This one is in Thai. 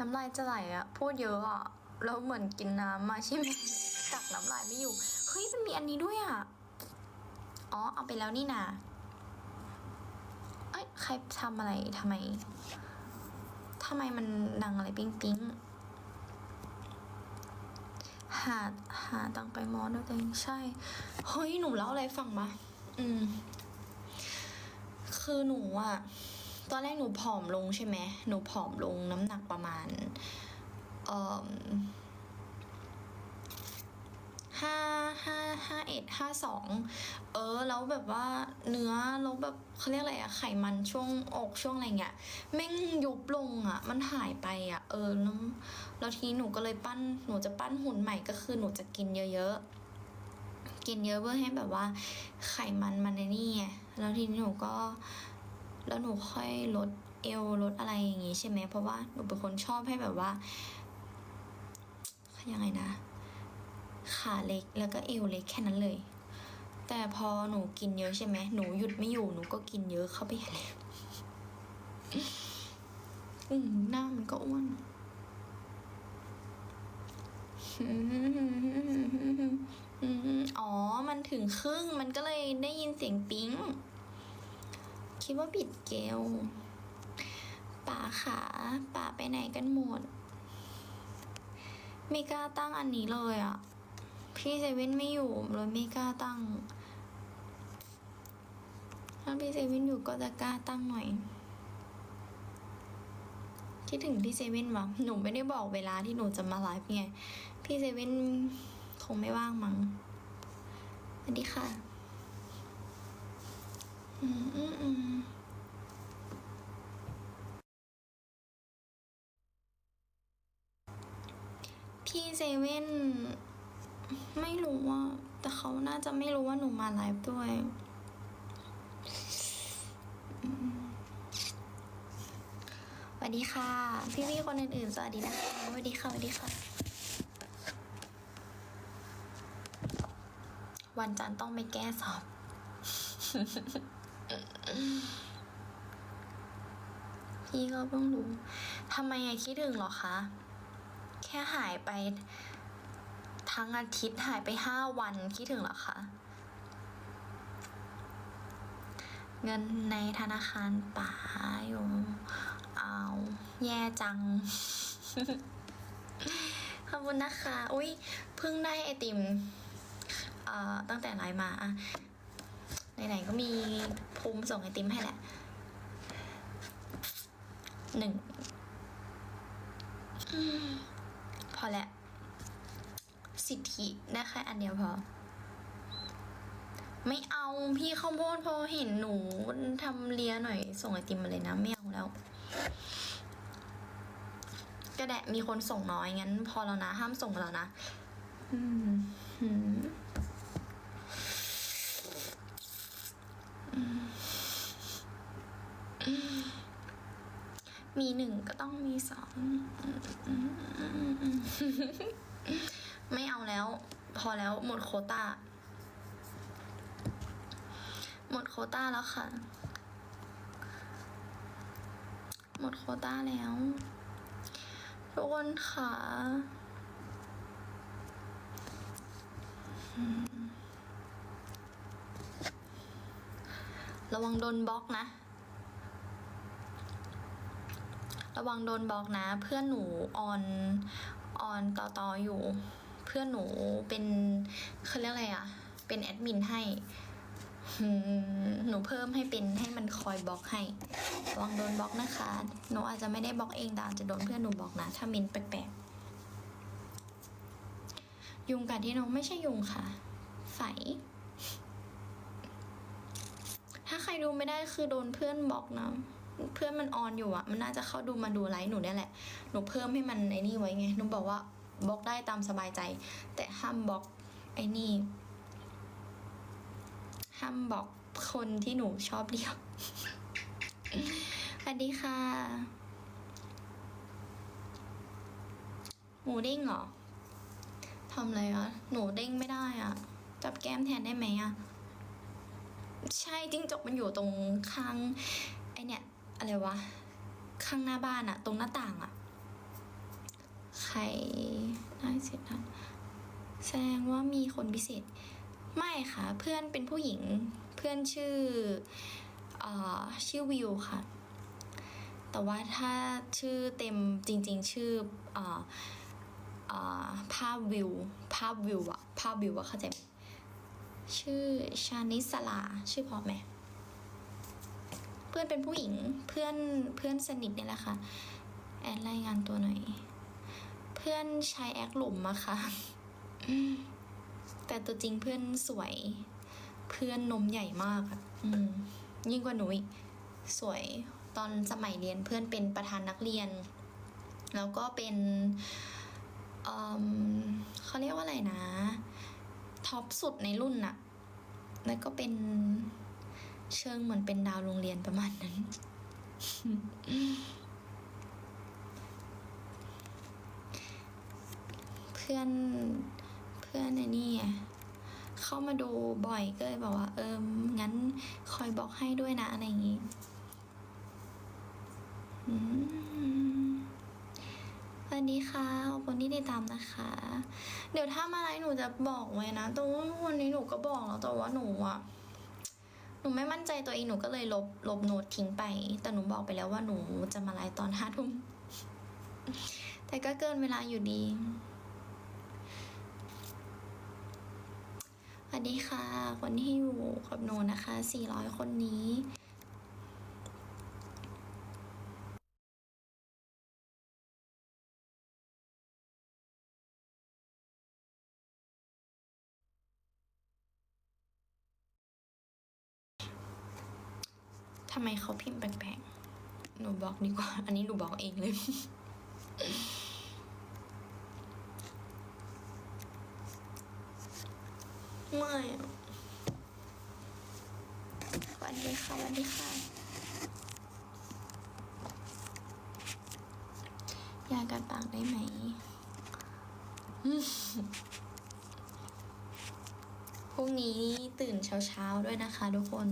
น้ำลายจะไหลอะพูดเยอะอะแล้วเหมือนกินน้ำมาใช่ไหมกักน้ำลายไม่อยู่ เฮ้ยมันมีอันนี้ด้วยอะอ๋อเอาไปแล้วนี่นาเอ้ยใครทำอะไรทำไมทำไมมันดังอะไรปิ๊งปิ๊งหาหาตังไปมอด้วยตัวเองใช่ เฮ้ย หนูเล่าอะไรฟังมาอืม คือหนูอะ ตอนแรกหนูผอมลงใช่ไหมหนูผอมลงน้ำหนักประมาณเอ่อห้าห้าห้าเอ็ดห้าสองเออแล้วแบบว่าเนื้อแล้วแบบเขาเรียกอะไรอะไขมันช่วงอกช่วงอะไรเงี้ยแม่งยุบลงอะมันหายไปอะเออแล้วแล้วทีนี้หนูก็เลยปั้นหนูจะปั้นหุ่นใหม่ก็คือหนูจะกินเยอะๆกินเยอะเพื่อให้แบบว่าไขมันมันในนี่ไงแล้วทีนี้หนูก็ แล้วหนูค่อยลดเอวลดอะไรอย่างงี้ใช่ไหมเพราะว่าหนูเป็นคนชอบให้แบบว่ายังไงนะ ขาเล็กแล้วก็เอวเล็กแค่นั้นเลย แต่พอหนูกินเยอะใช่ไหมหนูหยุดไม่อยู่หนูก็กินเยอะเข้าไปเลยอืมหน้ามันก็อ้วนอ๋อ มันถึงครึ่ง มันก็เลยได้ยินเสียงปิ๊ง คิดว่าปิดเกลป่าขาป่าไปไหนกันหมด ไม่กล้าตั้งอันนี้เลยอะ่ะ พี่เซเว่นไม่อยู่เลยไม่กล้าตั้ง ถ้าพี่เซเว่นอยู่ก็จะกล้าตั้งหน่อย คิดถึงพี่เซเว่นวะหนูไม่ได้บอกเวลาที่หนูจะมาไลฟ์ไง พี่เซเว่นคงไม่ว่างมั้งสวัสดีค่ะ อืมอืมอืมพี่ เซเว่นไม่รู้ว่า แต่เขาน่าจะไม่รู้ว่าหนูมาไลฟ์ด้วยสวัสดีค่ะ พี่ๆคนอื่นๆสวัสดีนะคะสวัสดีค่ะสวัสดีค่ะ วันจันทร์ต้องไปแก้สอบพี่ก็เพิ่งรู้ทำไมอะคิดถึงหรอคะ ค่หายไปทั้งอาทิตย์หายไปห้าวันคิดถึงหรอคะเงินในธนาคารป๋าอยู่เอาแย่จัง ขอบคุณนะคะ อุ้ยเพิ่งได้ไอติม เอ่อ ตั้งแต่ไลน์มาอะไหนๆก็มีภูมิส่งไอติมให้แหละหนึ่งอืมพ อแล้วสิทธิได้แค่อันเดียวพอ ไม่เอาพี่ข้าวโพดพอเห็นหนูทำเลียหน่อย ส่งไอติมมาเลยนะไม่เอาแล้วก็แดะมีคนส่งน้อยงั้น พอแล้วนะ ห้ามส่งแล้วนะ อืม มีหนึ่งก็ต้องมีสองไม่เอาแล้ว พอแล้วหมดโคตาหมดโคตาแล้วค่ะ หมดโคตาแล้วทุกคนค่ะระวังโดนบล็อกนะ ระวังโดนบล็อกนะ เพื่อนหนูออนออนต่อต่ออยู่ เพื่อนหนูเป็นเขาเรียกอะไรอะเป็นแอดมินให้หนูเพิ่มให้เป็นให้มันคอยบล็อกให้ระวังโดนบล็อกนะคะ หนูอาจจะไม่ได้บล็อกเองแต่อาจจะโดนเพื่อนหนูบล็อกนะ ถ้ามินแปลกๆ ยุงกัดที่น้องไม่ใช่ยุงค่ะไฝถ้าใครดูไม่ได้คือโดนเพื่อนบล็อกนะ เพื่อนมันออนอยู่อะมันน่าจะเข้าดูมาดูไลฟ์หนูเนี่ยแหละ หนูเพิ่มให้มันไอ้นี่ไว้ไง หนูบอกว่าบล็อกได้ตามสบายใจ แต่ห้ามบล็อกไอ้นี่ ห้ามบล็อกคนที่หนูชอบเรียกสวัสดีค่ะ หมูเด้งเหรอทำอะไรอะหนูเด้งไม่ได้อะจับแก้มแทนได้ไหมอะใช่จิ้งจกมันอยู่ตรงข้างไอเนี่ย อะไรวะ ข้างหน้าบ้านอะตรงหน้าต่างอะใครได้เสร็จแล้วแสดงว่ามีคนพิเศษ ไม่ค่ะ เพื่อนเป็นผู้หญิง เพื่อนชื่ออชื่อวิวค่ะ แต่ว่าถ้าชื่อเต็มจริง ๆ ชื่อออภาพวิว ภาพวิวอะภาพวิวอะเข้าใจไหมชื่อชานิสลา ชื่อพอไหม พื่อนเป็นผู้หญิงเพื่อนเพื่อนสนิทเนี่ยแหละค่ะแอดรายงานตัวหน่อย เพื่อนใช้แอคหลุมอะค่ะแต่ตัวจริงเพื่อนสวย เพื่อนนมใหญ่มากอะอืมยิ่งกว่าหนูอีกสวยตอนสมัยเรียนเพื่อนเป็นประธานนักเรียน แล้วก็เป็นเอิ่มเขาเรียกว่าอะไรนะท็อปสุดในรุ่นน่ะแล้วก็เป็น เชิงเหมือนเป็นดาวโรงเรียนประมาณนั้น เพื่อนเพื่อนไอ้นี่เข้ามาดูบ่อยก็เลยบอกว่า เอองั้นคอยบอกให้ด้วยนะอะไรอย่างงี้สวัสดีค่ะขอบคุณที่ติดตามนะคะ เดี๋ยวถ้ามาอะไรหนูจะบอกไว้นะแต่ว่าวันนี้หนูก็บอกแล้วแต่ว่าหนูอะ นูไม่มั่นใจตัวเองหนูก็เลยลบลบโน้ตทิ้งไป แต่หนูบอกไปแล้วว่าหนูจะมาไลฟ์ตอนห้าทุ่มแต่ก็เกินเวลาอยู่ดีสวัสดีค่ะ คนที่อยู่กับหนูนะคะ 400 คนนี้ ทำไมเขาพิมพ์แปลกๆ หนูบอกดีกว่า อันนี้หนูบอกเองเลย ไม่อะสวัสดีค่ะสวัสดีค่ะ ยากัดปากได้ไหมพรุ่งนี้ตื่นเช้าๆด้วยนะคะทุกคน